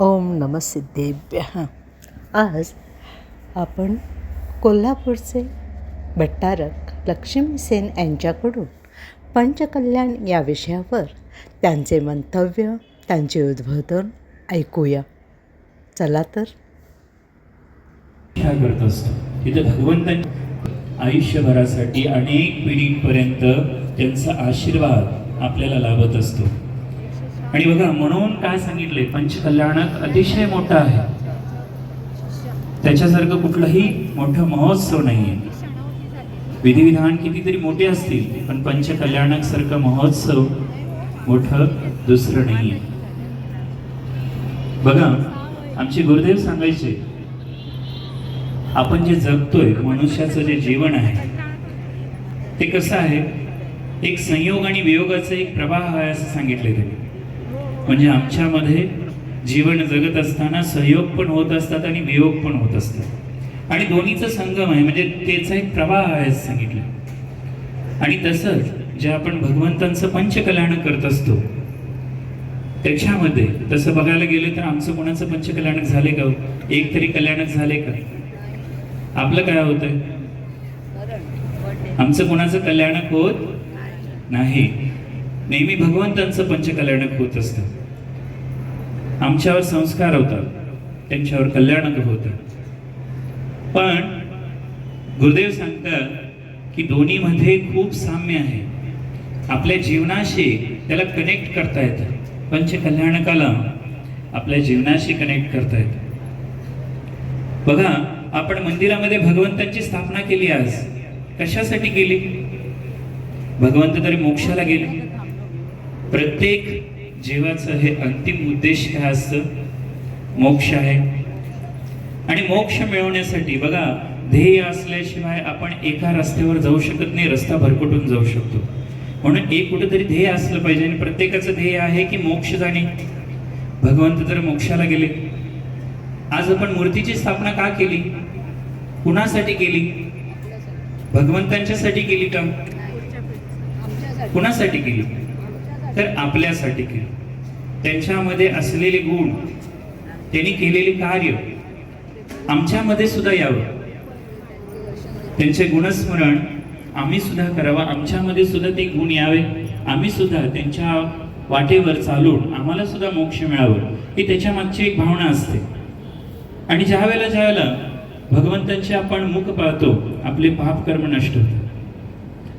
ओम नम सिद्धेभ्य. आज आपण कोल्हापूरचे भट्टारक लक्ष्मी सेन यांच्याकडून पंचकल्याण या विषयावर त्यांचे मंतव्य त्यांचे उद्बोधन ऐकूया. चला तर. करत असतो. तिथे भगवंतांच्या आयुष्यभरासाठी अनेक पिढींपर्यंत त्यांचा आशीर्वाद आपल्याला लाभत असतो. आणि बघा म्हणून काय सांगितले? पंचकल्याणक अतिशय मोठं आहे. त्याच्यासारखं कुठलाही मोठं महोत्सव नाहीये. विधिविधान कितीतरी मोठे असतील पण पंचकल्याणक सारखं महोत्सव मोठं दुसरं नाहीये. बघा आमचे गुरुदेव सांगायचे आपण जे जगतोय मनुष्याचं जे जीवन आहे ते कसं आहे? एक संयोग आणि वियोगाचं एक प्रवाह आहे असं सांगितले त्यांनी. म्हणजे आमच्यामध्ये जीवन जगत असताना सहयोग पण होत असतात आणि वियोग पण होत असतात. आणि दोन्हीचं संगम आहे म्हणजे त्याचा एक प्रवाह आहे सांगितलं. आणि तसंच जे आपण भगवंतांचं पंचकल्याण करत असतो त्याच्यामध्ये तसं बघायला गेलं तर आमचं कोणाचं पंचकल्याणक झाले का हो? एक तरी कल्याणक झाले का? आपलं काय होतंय? आमचं कोणाचं कल्याणक होत नाही. नेहमी भगवंतांचं पंचकल्याणक होत असतं. आमच्यावर संस्कार होतात त्यांच्यावर कल्याणक होतं पण गुरुदेव सांगतात की दोन्हीमध्ये खूप साम्य आहे. आपल्या जीवनाशी त्याला कनेक्ट करता येतं. पंचकल्याणकाला आपल्या जीवनाशी कनेक्ट करता येतं. बघा आपण मंदिरामध्ये भगवंतांची स्थापना केली आज. कशासाठी केली? भगवंत तरी मोक्षाला गेले. प्रत्येक जीवाचं हे अंतिम उद्देश काय असतं? मोक्ष आहे. आणि मोक्ष मिळवण्यासाठी बघा ध्येय असल्याशिवाय आपण एका रस्त्यावर जाऊ शकत नाही रस्ता भरकटून जाऊ शकतो. म्हणून एक कुठेतरी ध्येय असलं पाहिजे आणि प्रत्येकाचं ध्येय आहे की मोक्ष जाणे. भगवंत तर मोक्षाला गेले. आज आपण मूर्तीची स्थापना का केली? कुणासाठी केली? भगवंतांच्यासाठी केली का? कुणासाठी केली? तर आपल्यासाठी केलं. त्यांच्यामध्ये असलेले गुण त्यांनी केलेले कार्य आमच्यामध्ये सुद्धा यावं. त्यांचे गुणस्मरण आम्ही सुद्धा करावं. आमच्यामध्ये सुद्धा ते गुण यावे. आम्ही सुद्धा त्यांच्या वाटेवर चालून आम्हाला सुद्धा मोक्ष मिळावं ही त्याच्या मागची एक भावना असते. आणि ज्या वेळेला ज्या वेळेला भगवंतांचे आपण मुख पाहतो आपले पाप कर्म नष्ट होतात.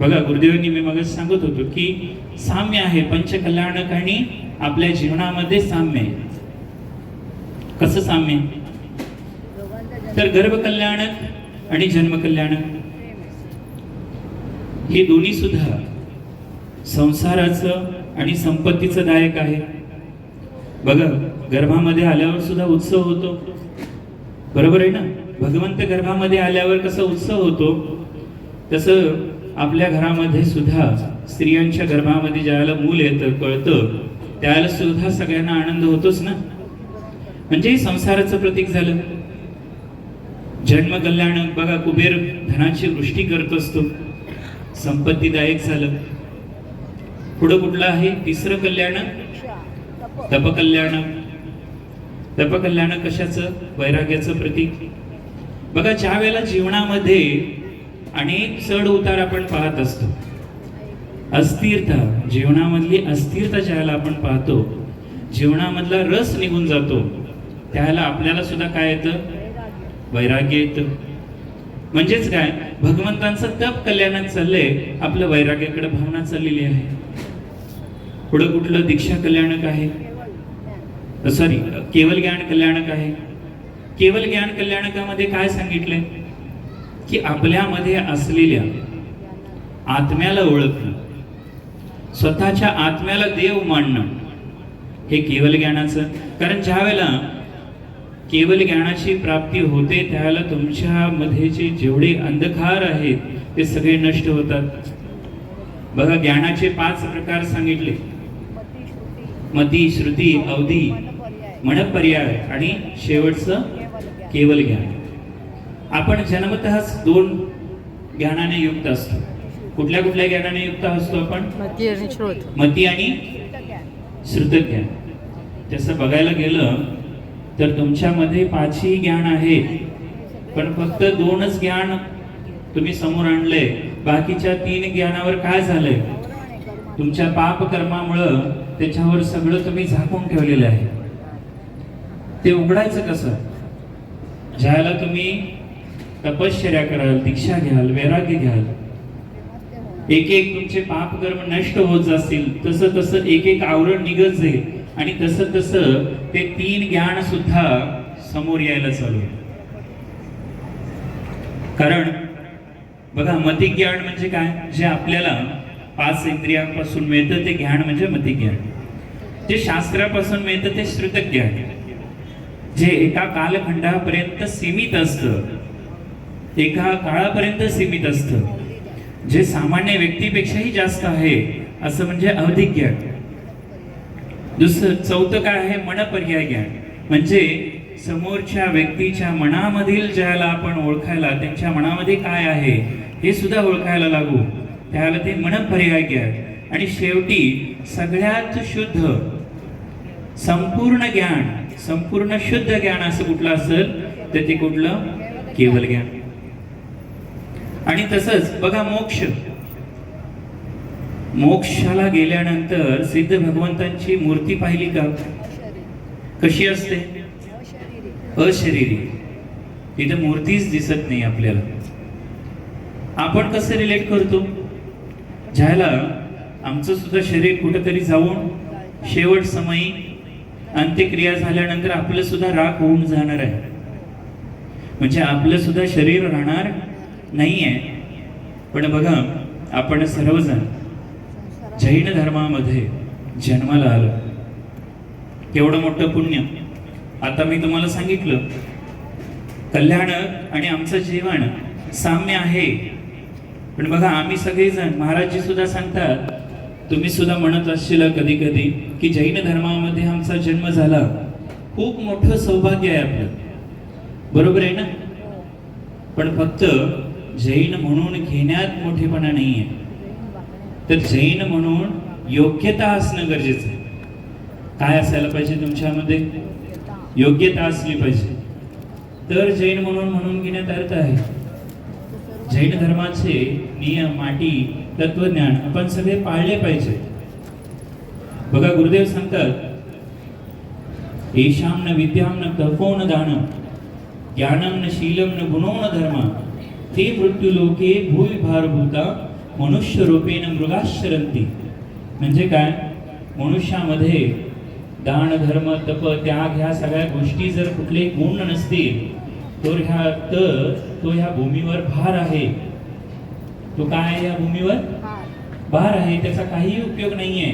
बघा गुरुदेवांनी मी मगच सांगत होतो की साम्य आहे पंचकल्याणक आणि आपल्या जीवनामध्ये साम्य आहे. कसं साम्य तर गर्भकल्याणक आणि जन्मकल्याणक. हे दोन्ही सुद्धा संसाराचं आणि संपत्तीचं दायक आहे. बघा गर्भामध्ये आल्यावर सुद्धा उत्सव होतो. बरोबर आहे ना? भगवंत गर्भामध्ये आल्यावर कसा उत्सव होतो? तसं आपल्या घरामध्ये सुद्धा स्त्रियांच्या गर्भामध्ये ज्यावेळेला मूल येतं कळतं त्यावेळेला सुद्धा सगळ्यांना आनंद होतोच ना? म्हणजे संसाराचं प्रतीक झालं. जन्म कल्याणक बघा कुबेर धनाची वृष्टी करत असतो. संपत्तीदायक झालं. पुढं कुठलं आहे? तिसरं कल्याण? तपकल्याण. तपकल्याण कशाचं? वैराग्याचं प्रतीक. बघा ज्या वेळेला जीवनामध्ये अनेक चढ उतार आपण पाहत असतो. अस्थिरता जीवनामधली अस्थिरता ज्याला आपण पाहतो जीवनामधला रस निघून जातो त्याला आपल्याला सुद्धा काय येतं? वैराग्य येतं. म्हणजेच काय? भगवंतांचं तप कल्याणात चाललंय आपलं वैराग्याकडे भावना चाललेली आहे. पुढं कुठलं दीक्षा कल्याणक आहे? सॉरी केवल ज्ञान कल्याणक आहे. केवल ज्ञान कल्याणकामध्ये काय सांगितलंय? की आपल्यामध्ये असलेल्या आत्म्याला ओळखणं स्वतःच्या आत्म्याला देव मानणं हे केवल ज्ञानाचं. कारण ज्या वेळेला केवल ज्ञानाची प्राप्ती होते त्यावेळेला तुमच्यामध्ये जे जेवढे अंधकार आहेत ते सगळे नष्ट होतात. बघा ज्ञानाचे पाच प्रकार सांगितले. मती श्रुती अवधी मन पर्याय आणि शेवटचं केवल ज्ञान. आपण जन्मतःच दोन ज्ञानाने युक्त असतो. कुठल्या कुठल्या ज्ञानाने युक्त असतो आपण? मती आणि श्रुतज्ञान. तसं बघायला गेलं तर तुमच्यामध्ये पाचही ज्ञान आहे पण फक्त दोनच ज्ञान तुम्ही समोर आणले बाकीच्या तीन ज्ञानावर काय झालंय? तुमच्या पाप कर्मामुळं त्याच्यावर सगळं तुम्ही झाकून ठेवलेलं आहे. ते उघडायचं कसं? ज्याला तुम्ही तपश्चर्या कराल दीक्षा घ्याल वैराग्य घ्याल. एक एक तुमचे पाप कर्म नष्ट होत जातील तसं तसं एक एक आवरण निघत जाईल. आणि तसं तसं ते तीन ज्ञान सुद्धा समोर यायला चालू कारण बघा मतिज्ञान म्हणजे काय? जे आपल्याला पाच इंद्रियांपासून मिळतं ते ज्ञान म्हणजे मतिज्ञान. जे शास्त्रापासून मिळतं ते श्रुतज्ञान. जे एका कालखंडापर्यंत सीमित असतं एका काळापर्यंत सीमित असतं. जे सामान्य व्यक्तीपेक्षाही जास्त आहे असं म्हणजे अवधिक ज्ञान. दुसरं चौथं काय आहे? मनपर्याय ज्ञान. म्हणजे समोरच्या व्यक्तीच्या मनामधील ज्याला आपण ओळखायला त्यांच्या मनामध्ये काय आहे हे सुद्धा ओळखायला लागू. त्याला ते मनपर्याय ज्ञान. आणि शेवटी सगळ्यात शुद्ध संपूर्ण ज्ञान संपूर्ण शुद्ध ज्ञान असं कुठलं असेल तर ते कुठलं? केवल ज्ञान. आणि तसंच बघा मोक्ष. मोक्षाला गेल्यानंतर सिद्ध भगवंतांची मूर्ती पाहिली का? कशी असते? अशरीरी. तिथे मूर्तीच दिसत नाही आपल्याला. आपण कसं रिलेट करतो? ज्याला आमचं सुद्धा शरीर कुठंतरी जाऊन शेवट समयी अंत्यक्रिया झाल्यानंतर आपलं सुद्धा राख होऊन जाणार आहे. म्हणजे आपलं सुद्धा शरीर राहणार नाही आहे पण बघा आपण सर्वजण जैन धर्मामध्ये जन्माला आलो. केवढं मोठं पुण्य. आता मी तुम्हाला सांगितलं कल्याण आणि आमचं जीवन साम्य आहे. पण बघा आम्ही सगळेजण महाराजजी सुद्धा सांगतात तुम्ही सुद्धा म्हणत असशील कधी कधी की जैन धर्मामध्ये आमचा जन्म झाला. खूप मोठं सौभाग्य आहे आपलं. बरोबर आहे ना? पण फक्त जैन म्हणून घेण्यात मोठेपणा नाही आहे तर जैन म्हणून योग्यता असणं गरजेचं आहे. काय असायला पाहिजे तुमच्यामध्ये? योग्यता असली पाहिजे. तर जैन म्हणून म्हणून घेण्यात अर्थ आहे. जैन धर्माचे नियम माटी तत्वज्ञान आपण सगळे पाळले पाहिजे. बघा गुरुदेव सांगतात येशाम न विद्याम न तपो न दानम ज्ञानम न शीलम न गुणो न धर्म. ते मृत्यू लोके भूवी भारभूता मनुष्य रूपेण मृगाश्रंती म्हणजे काय? मनुष्यामध्ये दान धर्म तप त्याग ह्या सगळ्या गोष्टी जर कुठले गुण नसतील तर ह्या तर तो ह्या भूमीवर भार आहे. तो काय आहे या भूमीवर? भार. आहे त्याचा काहीही उपयोग नाहीये.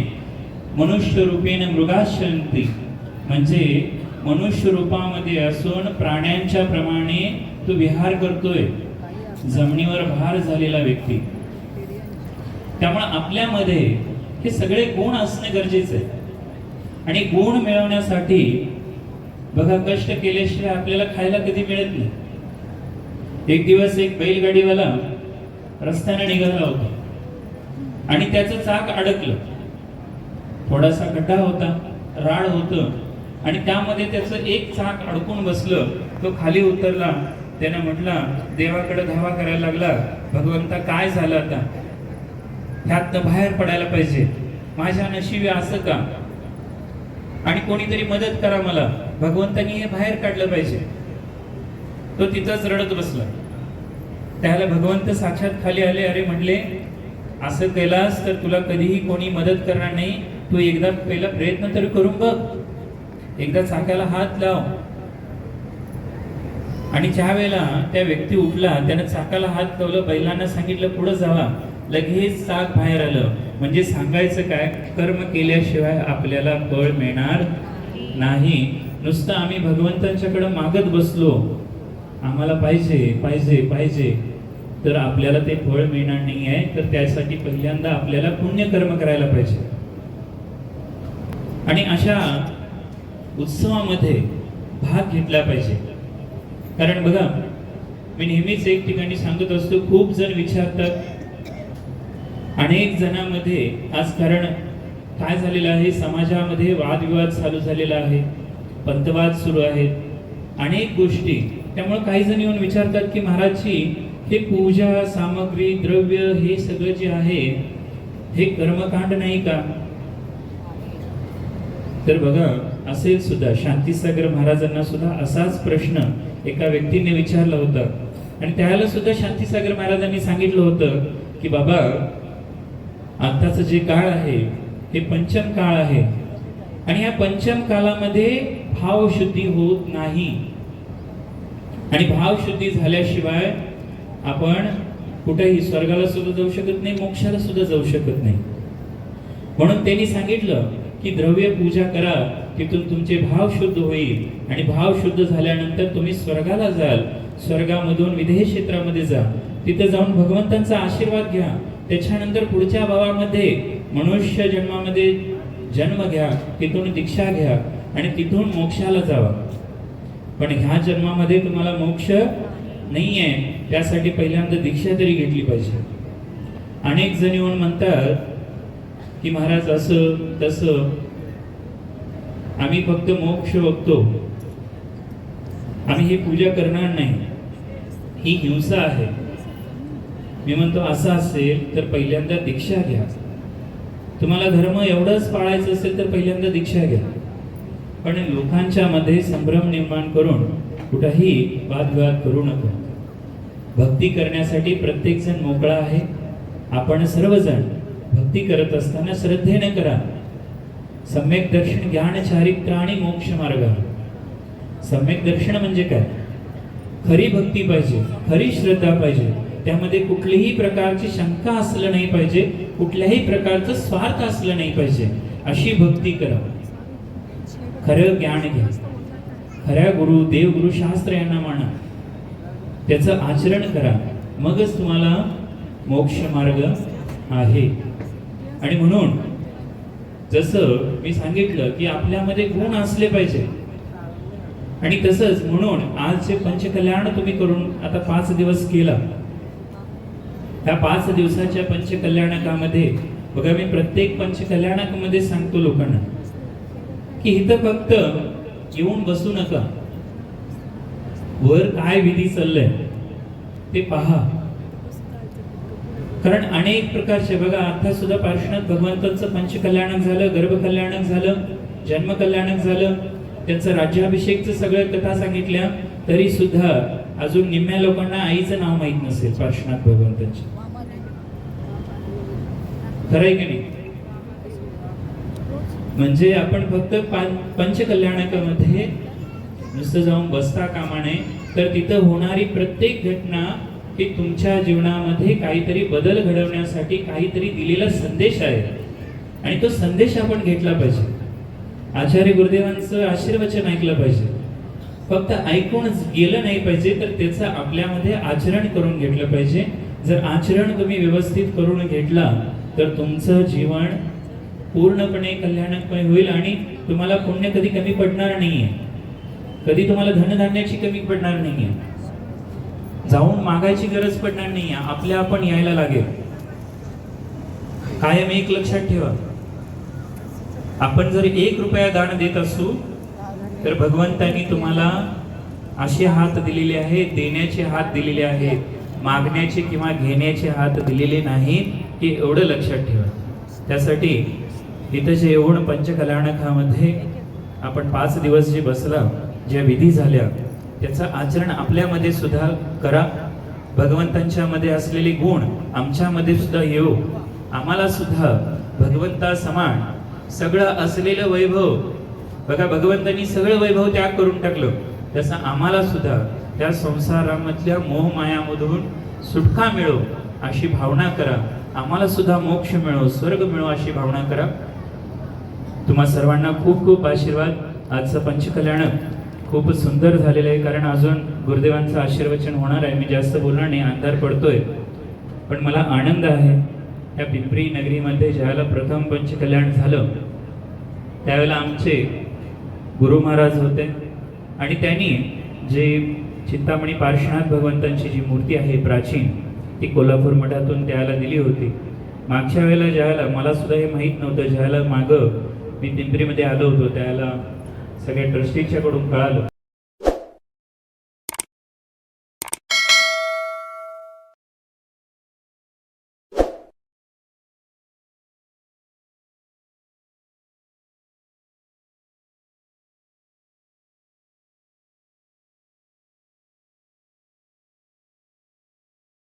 मनुष्य रूपेण मृगाश्रंती म्हणजे मनुष्य रूपामध्ये असून प्राण्यांच्या प्रमाणे तो विहार करतोय. जमिनीवर भार झालेला व्यक्ती. त्यामुळे आपल्यामध्ये हे सगळे गुण असणे गरजेचे आहे. आणि गुण मिळवण्यासाठी बघा कष्ट केल्याशिवाय आपल्याला खायला कधी मिळत नाही. एक दिवस एक बैलगाडीवाला रस्त्याने निघाला होता. आणि त्याचं चाक अडकलं. थोडासा खड्डा होता राड होतं. आणि त्यामध्ये त्याचं एक चाक अडकून बसलं. तो खाली उतरला. त्यानं म्हटला देवाकडे धावा करायला लागला. भगवंता काय झालं आता? ह्यातनं बाहेर पडायला पाहिजे. माझ्या नशिबी असं का? आणि कोणीतरी मदत करा मला. भगवंतानी हे बाहेर काढलं पाहिजे. तो तिथंच रडत बसला. त्याला भगवंत साक्षात खाली आले अरे म्हणले असं केलास तर तुला कधीही कोणी मदत करणार नाही. तू एकदा पहिला प्रयत्न तरी करून बघ. एकदा चाकाला हात लाव. आणि ज्या वेळेला त्या व्यक्ती उठला त्यानं चाकाला हात लावलं बैलांना सांगितलं पुढं जावा. लगेच चाक बाहेर आलं. म्हणजे सांगायचं काय? कर्म केल्याशिवाय आपल्याला फळ मिळणार नाही. नुसतं आम्ही भगवंतांच्याकडं मागत बसलो. आम्हाला पाहिजे पाहिजे पाहिजे. तर आपल्याला ते फळ मिळणार नाही आहे. तर त्यासाठी पहिल्यांदा आपल्याला पुण्य कर्म करायला पाहिजे. आणि अशा उत्सवामध्ये भाग घेतला पाहिजे. कारण बघा मी नेहमीच एक ठिकाणी सांगत असतो खूप जण विचारतात. अनेक जणांमध्ये आज कारण काय झालेलं आहे? समाजामध्ये वादविवाद चालू झालेला आहे पंतवाद सुरू आहेत अनेक गोष्टी. त्यामुळे काही जण येऊन विचारतात की महाराजची हे पूजा सामग्री द्रव्य हे सगळं जे आहे हे कर्मकांड नाही का? तर बघा असेल सुद्धा शांतीसागर महाराजांना सुद्धा असाच प्रश्न. एका व्यक्तीने विचारलं होतं. आणि त्याला सुद्धा शांतीसागर महाराजांनी सांगितलं होतं की बाबा आत्ताचं जे काळ आहे हे पंचम काळ आहे. आणि या पंचम काळामध्ये भावशुद्धी होत नाही. आणि भावशुद्धी झाल्याशिवाय आपण कुठेही स्वर्गाला सुद्धा जाऊ शकत नाही मोक्षाला सुद्धा जाऊ शकत नाही. म्हणून त्यांनी सांगितलं की द्रव्य पूजा करा तिथून तुमचे भाव शुद्ध होईल. आणि भाव शुद्ध झाल्यानंतर तुम्ही स्वर्गाला जाल. स्वर्गामधून विधेय क्षेत्रामध्ये जा. तिथं जाऊन भगवंतांचा आशीर्वाद घ्या. त्याच्यानंतर पुढच्या भावामध्ये मनुष्य जन्मामध्ये जन्म घ्या तिथून दीक्षा घ्या आणि तिथून मोक्षाला जावा पण ह्या जन्मामध्ये तुम्हाला मोक्ष नाहीये. त्यासाठी पहिल्यांदा दीक्षा तरी घेतली पाहिजे. अनेक जण येऊन म्हणतात की महाराज असं तसं. आम्ही फक्त मोक्ष बघतो. आम्ही ही पूजा करणार नाही. ही हिंसा आहे. मी म्हणतो असं असेल तर पहिल्यांदा दीक्षा घ्या. तुम्हाला धर्म एवढंच पाळायचं असेल तर पहिल्यांदा दीक्षा घ्या. पण लोकांच्या मध्ये संभ्रम निर्माण करून कुठंही वादविवाद करू नका. भक्ती करण्यासाठी प्रत्येक जण मोकळा आहे. आपण सर्वजण भक्ती करत असताना श्रद्धेने करा. सम्यक दर्शन ज्ञान चारित्र आणि मोक्ष मार्ग. सम्यक दर्शन म्हणजे काय? खरी भक्ती पाहिजे खरी श्रद्धा पाहिजे. त्यामध्ये कुठलीही प्रकारची शंका असलं नाही पाहिजे कुठल्याही प्रकारचं स्वार्थ असलं नाही पाहिजे. अशी भक्ती करा. खरं ज्ञान घ्या. खऱ्या गुरु देवगुरु शास्त्र यांना माना. त्याचं आचरण करा. मगच तुम्हाला मोक्ष मार्ग आहे. आणि म्हणून जसं मी सांगितलं की आपल्यामध्ये गुण असले पाहिजे. आणि तसंच म्हणून आज जे पंचकल्याण तुम्ही करून आता पाच दिवस केला. त्या पाच दिवसाच्या पंचकल्याणकामध्ये बघा मी प्रत्येक पंचकल्याणकामध्ये सांगतो लोकांना की इथं फक्त येऊन बसू नका. वर काय विधी चाललंय ते पहा. कारण अनेक प्रकारचे बघा आता सुद्धा पार्श्वनाथ भगवंतांचं पंचकल्याणक झालं गर्भकल्याणक झालं जन्मकल्याणक झालं त्यांचं राज्याभिषेकचं सगळं कथा सांगितल्या तरी सुद्धा अजून निम्म्या लोकांना आईचं नाव माहीत नसेल पार्श्वनाथ भगवंतांचे. खरंय की नाही? म्हणजे आपण फक्त पंचकल्याणकामध्ये नुसतं जाऊन बसता कामा नये तर तिथं होणारी प्रत्येक घटना की तुमच्या जीवनामध्ये काहीतरी बदल घडवण्यासाठी काहीतरी दिलेला संदेश आहे. आणि तो संदेश आपण घेतला पाहिजे. आचार्य गुरुदेवांचं आशीर्वचन ऐकलं पाहिजे. फक्त ऐकून गेलं नाही पाहिजे तर त्याचं आपल्यामध्ये आचरण करून घेतलं पाहिजे. जर आचरण तुम्ही व्यवस्थित करून घेतला तर तुमचं जीवन पूर्णपणे कल्याणकमय होईल आणि तुम्हाला पुण्य कधी कमी पडणार नाहीये. कधी तुम्हाला धनधान्याची कमी पडणार नाहीये. जाऊन मागायची गरज पडणार नाही आपल्या आपण यायला लागेल. कायम एक लक्षात ठेवा. आपण जर एक रुपया दान देत असू तर भगवंतांनी तुम्हाला असे हात दिलेले आहेत देण्याचे हात दिलेले आहेत मागण्याचे किंवा घेण्याचे हात दिलेले नाहीत हे एवढं लक्षात ठेवा. त्यासाठी इथं जे एवढं पंचकल्याणकामध्ये आपण पाच दिवस जे बसला ज्या विधी झाल्या त्याचं आचरण आपल्यामध्ये सुद्धा करा. भगवंतांच्या मध्ये असलेले गुण आमच्यामध्ये सुद्धा येऊ आम्हाला सुद्धा भगवंता समान सगळं असलेलं वैभव. बघा भगवंतांनी सगळं वैभव त्याग करून टाकलं. तसं आम्हाला सुद्धा त्या संसारामधल्या मोहमायामधून सुटका मिळो अशी भावना करा. आम्हाला सुद्धा मोक्ष मिळो स्वर्ग मिळो अशी भावना करा. तुम्हा सर्वांना खूप खूप आशीर्वाद. आजचं पंचकल्याण खूप सुंदर झालेलं आहे कारण अजून गुरुदेवांचं आशीर्वचन होणार आहे. मी जास्त बोलणार नाही अंधार पडतोय. पण मला आनंद आहे या पिंपरी नगरीमध्ये ज्यावेळेला प्रथम पंचकल्याण झालं त्यावेळेला आमचे गुरु महाराज होते. आणि त्यांनी जे चिंतामणी पार्श्वनाथ भगवंतांची जी मूर्ती आहे प्राचीन ती कोल्हापूर मठातून त्याला दिली होती. मागच्या वेळेला ज्यावेळेला मला सुद्धा हे माहीत नव्हतं ज्यावेळेला मागं मी पिंपरीमध्ये आलो होतो त्यावेळेला सगळ्या ट्रस्टीच्या कडून कळालं